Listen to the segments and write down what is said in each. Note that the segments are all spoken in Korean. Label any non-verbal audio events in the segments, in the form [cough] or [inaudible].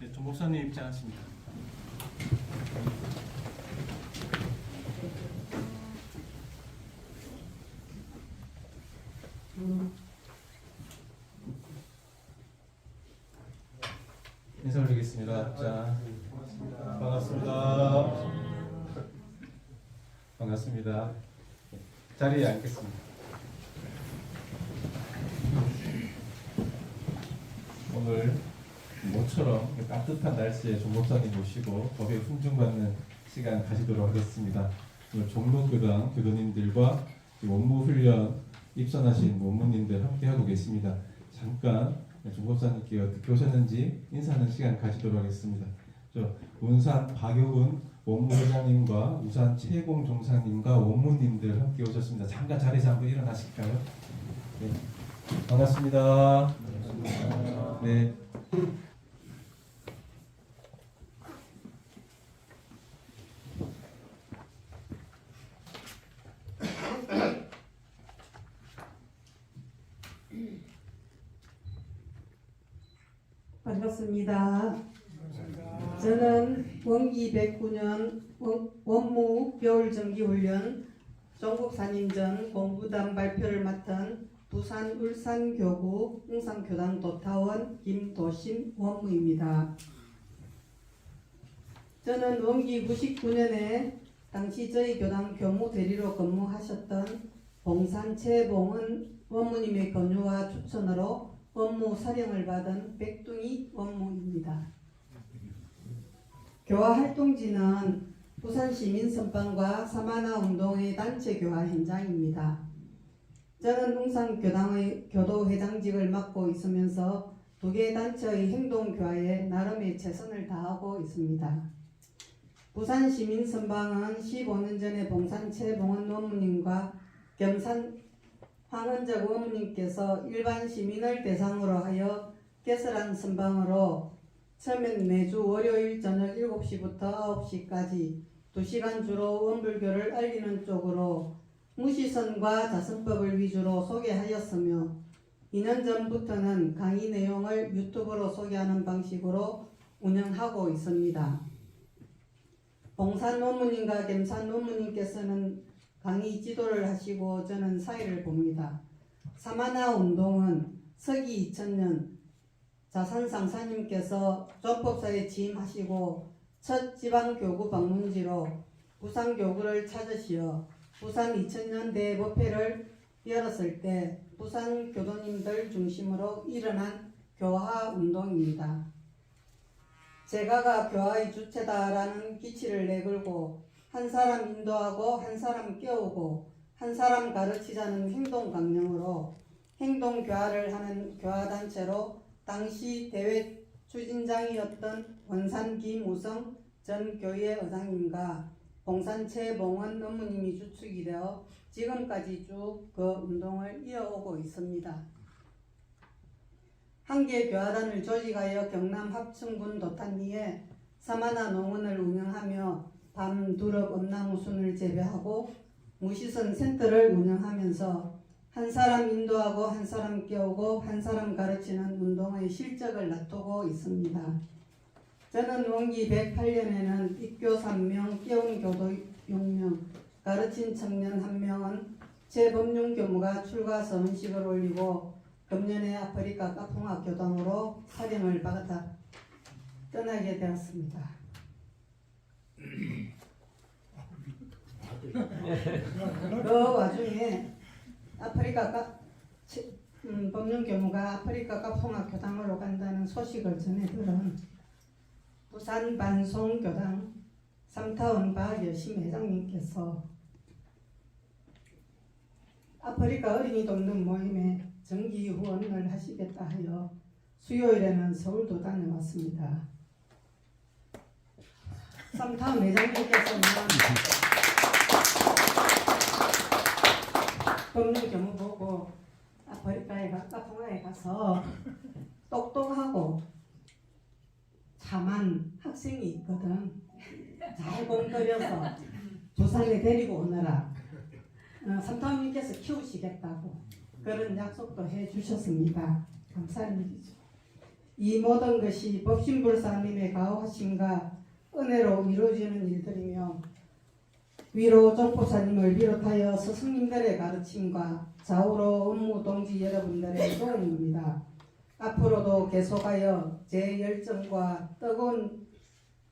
네, 정 목사님 입장하십니다. 인사 올리겠습니다. 자, 반갑습니다. 반갑습니다. 자리에 앉겠습니다. 오늘 모처럼 따뜻한 날씨에 조 목사님 모시고 법에 훈증받는 시간 가지도록 하겠습니다. 오늘 종로교당 교도님들과 원무 훈련 입선하신 원무님들 함께 하고 계십니다. 잠깐 조 목사님께 어떻게 오셨는지 인사하는 시간 가지도록 하겠습니다. 저 운산 박효훈 원무회장님과 우산 최공 종사님과 원무님들 함께 오셨습니다. 잠깐 자리에서 한번 일어나실까요? 네. 반갑습니다. 네. 반갑습니다. 저는 원기 109년 원, 원무 겨울정기훈련 종국산인전 공부단 발표를 맡은 부산 울산교구 홍산교당 도타원 김도심 원무입니다. 저는 원기 99년에 당시 저희 교당 교무 대리로 근무하셨던 봉산 최봉은 원무님의 권유와 추천으로 원무 사령을 받은 백둥이 원무입니다. 교화 활동지는 부산 시민선방과 사마나 운동회 단체 교화 현장입니다. 저는 웅산 교당의 교도회장직을 맡고 있으면서 두 개 단체의 행동 교화에 나름의 최선을 다하고 있습니다. 부산 시민선방은 15년 전에 봉산 최봉원 원무님과 겸산 황은적 원무님께서 일반 시민을 대상으로 하여 개설한 선방으로 처음엔 매주 월요일 저녁 7시부터 9시까지 2시간 주로 원불교를 알리는 쪽으로 무시선과 자선법을 위주로 소개하였으며 2년 전부터는 강의 내용을 유튜브로 소개하는 방식으로 운영하고 있습니다. 봉산 원무님과 갬산 원무님께서는 강의 지도를 하시고 저는 사회를 봅니다. 사마나 운동은 서기 2000년 자산상 사님께서 조법사에 취임하시고 첫 지방교구 방문지로 부산교구를 찾으시어 부산 2000년 대 법회를 열었을 때 부산 교도님들 중심으로 일어난 교화 운동입니다. 제가가 교화의 주체다라는 기치를 내걸고 한 사람 인도하고 한 사람 깨우고 한 사람 가르치자는 행동 강령으로 행동 교화를 하는 교화 단체로 당시 대회 추진장이었던 원산 김우성 전 교회 의장님과 봉산 최봉원 의무님이 주축이 되어 지금까지 쭉 그 운동을 이어오고 있습니다. 한계 교화단을 조직하여 경남 합천군 도탄리에 사마나 농원을 운영하며 밤 두릅 엄나무 순을 재배하고 무시선 센터를 운영하면서 한 사람 인도하고 한 사람 깨우고 한 사람 가르치는 운동의 실적을 나타고 있습니다. 저는 원기 108년에는 입교 3명, 깨운 교도 6명, 가르친 청년 1명은 재범용 교무가 출가 서은식을 올리고 금년에 아프리카 까풍아 교당으로 사령을 받아 떠나게 되었습니다. 그 와중에 아프리카 까, 치- 음, 법령 교무가 아프리카 까풍아 교당으로 간다는 소식을 전해 들은 부산 반송 교당 삼타원 박여심 회장님께서 아프리카 어린이 돕는 모임에 정기 후원을 하시겠다 하여 수요일에는 서울도 다녀왔습니다. 삼타원 회장님께서는 법률 경우 보고 아프리카에 가, 까풍아에 가서 똑똑하고 참한 학생이 있거든. 잘 공들여서 부산에 데리고 오너라. 어, 삼타원님께서 키우시겠다고 그런 약속도 해주셨습니다. 일이죠. 이 모든 것이 법신불사님의 가호하심과 은혜로 이루어지는 일들이며 위로 정포사님을 비롯하여 스승님들의 가르침과 좌우로 업무 동지 여러분들의 도움입니다. 앞으로도 계속하여 제 열정과 뜨거운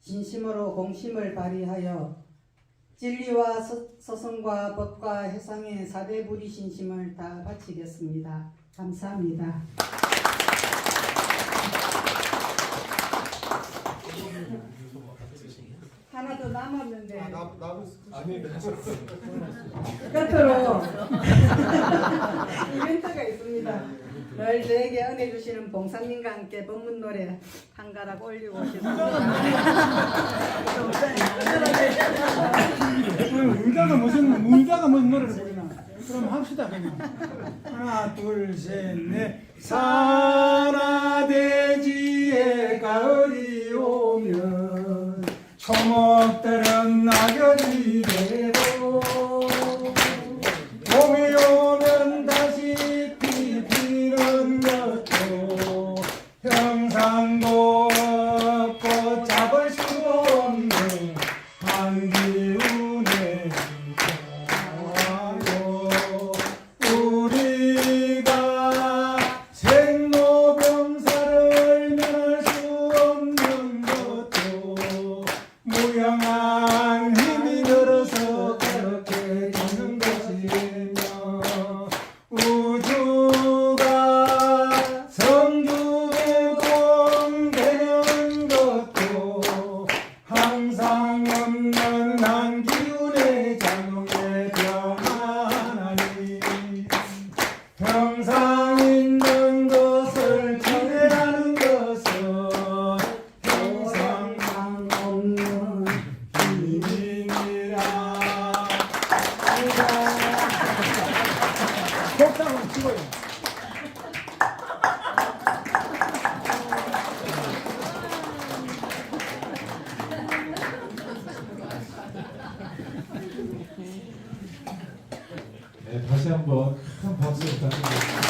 진심으로 공심을 발휘하여 진리와 서, 서성과 법과 해상의 사대 부리 신심을 다 바치겠습니다. 감사합니다. 하나 더 남았는데 아니 끝으로 [laughs] 이벤트가 있습니다. 늘 저에게 은혜 주시는 봉사님과 함께 법문 노래 한 가락 올리고 싶습니다. 울다가 무슨 울다가 무슨 노래를 부르나? 그럼 합시다 그냥. 하나 둘 셋넷 산하대지에 가을이 오면 초목들은 무 네, 다시 한번 큰